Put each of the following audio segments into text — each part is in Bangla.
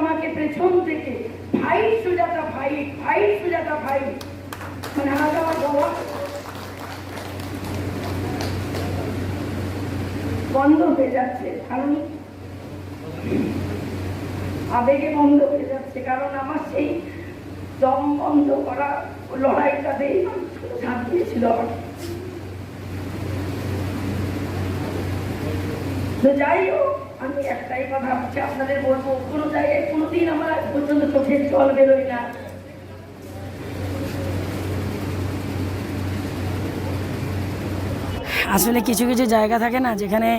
আমাকে পেছন থেকে fight Sujata fight fight Sujata fight মানে আমার বাবা বন্ধ হয়ে যাচ্ছে, কারণ আবেগে বন্ধ হয়ে যাচ্ছে, কারণ আমার সেই দম বন্ধ করা, লড়াইটাতেই ঝাঁপ দিয়েছিল আমাকে যাই হোক, আমি একটাই কথা আপনাদের বলব, কোনো জায়গায় কোনোদিন আমার পর্যন্ত চোখের জল বেরোয় না। আসলে কিছু কিছু জায়গা থাকে না যেখানে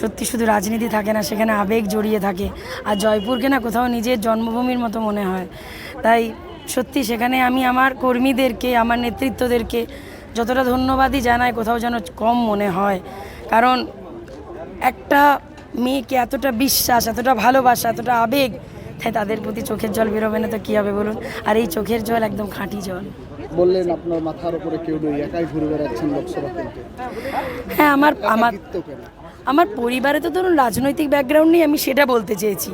সত্যি শুধু রাজনীতি থাকে না, সেখানে আবেগ জড়িয়ে থাকে। আর জয়পুরকে না কোথাও নিজের জন্মভূমির মতো মনে হয়। তাই সত্যি সেখানে আমি আমার কর্মীদেরকে, আমার নেতৃত্বদেরকে যতটা ধন্যবাদই জানাই, কোথাও যেন কম মনে হয়। কারণ একটা মেয়েকে এতটা বিশ্বাস এতটা ভালোবাসা এতটা আবেগ তাই তাদের প্রতি চোখের জল বেরোবে না তো কী হবে বলুন? আর এই চোখের জল একদম খাঁটি জল। বললেন আপনার মাথার উপরে কেউ নেই একাই ঘুরে বেড়াচ্ছেন লোকসভা কেন্দ্রে। হ্যাঁ আমার আমার আমার পরিবারে তো ধরুন রাজনৈতিক ব্যাকগ্রাউন্ড নেই আমি সেটা বলতে চেয়েছি।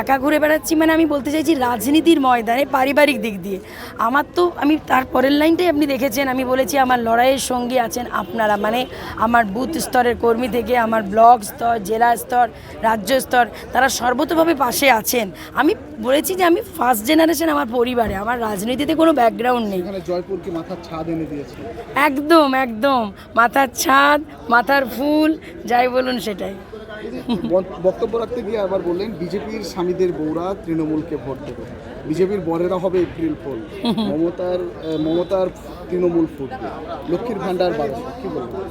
একা ঘুরে বেড়াচ্ছি মানে আমি বলতে চাইছি রাজনীতির ময়দানে পারিবারিক দিক দিয়ে। আমার তো আমি তার পরের লাইনটাই আপনি দেখেছেন আমি বলেছি আমার লড়াইয়ের সঙ্গী আছেন আপনারা মানে আমার বুথ স্তরের কর্মী থেকে আমার ব্লক স্তর জেলা স্তর রাজ্য স্তর তারা সর্বতভাবে পাশে আছেন। আমি বলেছি যে আমি ফার্স্ট জেনারেশন আমার পরিবারে আমার রাজনীতিতে কোনো ব্যাকগ্রাউন্ড নেই। এখানে মাথার ছাদ এনে দিয়েছে? একদম একদম। মাথার ছাদ মাথার ফুল যাই বলুন সেটাই। বক্তব্য রাখতে গিয়ে আবার বললেন বিজেপির স্বামীদের বৌরা তৃণমূলকে ভোট দেবে। বিজেপির বরেরা হবে এপ্রিল ফুল মমতার মমতার তৃণমূল ফুটবে লক্ষ্মীর ভান্ডার বাড়বে, কি বলবেন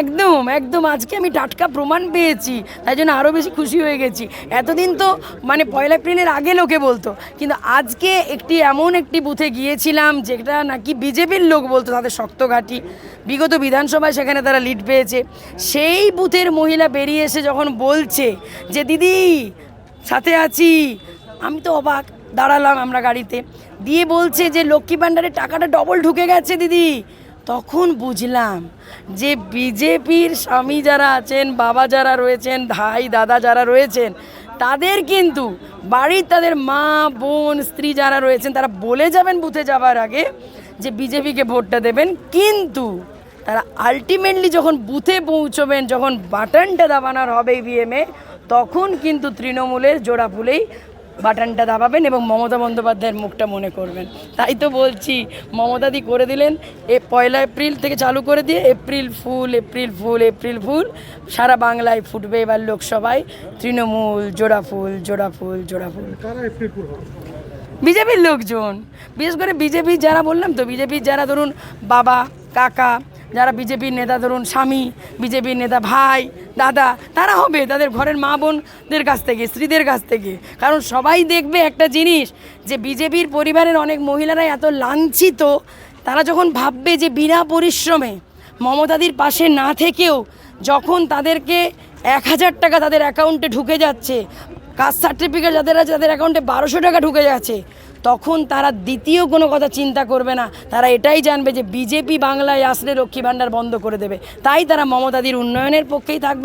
একদম একদম। আজকে আমি টাটকা প্রমাণ পেয়েছি, তাই জন্য আরও বেশি খুশি হয়ে গেছি। এতদিন তো মানে পয়লা এপ্রিলের আগে লোকে বলতো, কিন্তু আজকে একটি এমন একটি বুথে গিয়েছিলাম, যেটা নাকি বিজেপির লোক বলতো, তাদের শক্ত ঘাঁটি। বিগত বিধানসভায় সেখানে তারা লিড পেয়েছে। সেই বুথের মহিলা বেরিয়ে এসে যখন বলছে যে, দিদি, সাথে আছি। আমি তো অবাক। দাঁড়ালাম আমরা গাড়িতে। দিয়ে বলছে যে, লক্ষ্মী ভাণ্ডারের টাকাটা ডবল ঢুকে গেছে, দিদি। তখন বুঝলাম যে, বিজেপির স্বামী যারা আছেন, বাবা যারা রয়েছেন, ভাই, দাদা যারা রয়েছেন, তাদের কিন্তু বাড়ির তাদের মা, বোন, স্ত্রী যারা রয়েছেন, তারা বলে যাবেন বুথে যাবার আগে যে, বিজেপিকে ভোটটা দেবেন। কিন্তু তারা আলটিমেটলি যখন বুথে পৌঁছবেন, যখন বাটনটা দাবানোর হবে ইভিএমে তখন কিন্তু তৃণমূলের জোড়া ফুলেই বাটনটা দাবাবেন এবং মমতা বন্দ্যোপাধ্যায়ের মুখটা মনে করবেন। তাই তো বলছি মমতাদি করে দিলেন এ পয়লা এপ্রিল থেকে চালু করে দিয়ে এপ্রিল ফুল এপ্রিল ফুল এপ্রিল ফুল সারা বাংলায় ফুটবে এবার লোকসভায় তৃণমূল জোড়া ফুল জোড়া ফুল জোড়া ফুল। বিজেপির লোকজন বিশেষ করে বিজেপি যারা বললাম তো বিজেপির যারা ধরুন বাবা কাকা যারা বিজেপির নেতা ধরুন স্বামী, বিজেপির নেতা ভাই, দাদা, তারা হবে তাদের ঘরের মা বোনদের কাছ থেকে, স্ত্রীদের কাছ থেকে। কারণ সবাই দেখবে একটা জিনিস, যে বিজেপির পরিবারের অনেক মহিলারাই এত লাঞ্ছিত, তারা যখন ভাববে যে বিনা পরিশ্রমে মমতাদির পাশে না থেকেও যখন তাদেরকে এক হাজার টাকা তাদের অ্যাকাউন্টে ঢুকে যাচ্ছে, কাস্ট সার্টিফিকেট যাদের আছে তাদের অ্যাকাউন্টে বারোশো টাকা ঢুকে যাচ্ছে তখন তারা দ্বিতীয় কোনো কথা চিন্তা করবে না। তারা এটাই জানবে যে বিজেপি বাংলায় আসলে লক্ষ্মী ভাণ্ডার বন্ধ করে দেবে। তাই তারা মমতাদির উন্নয়নের পক্ষেই থাকবে।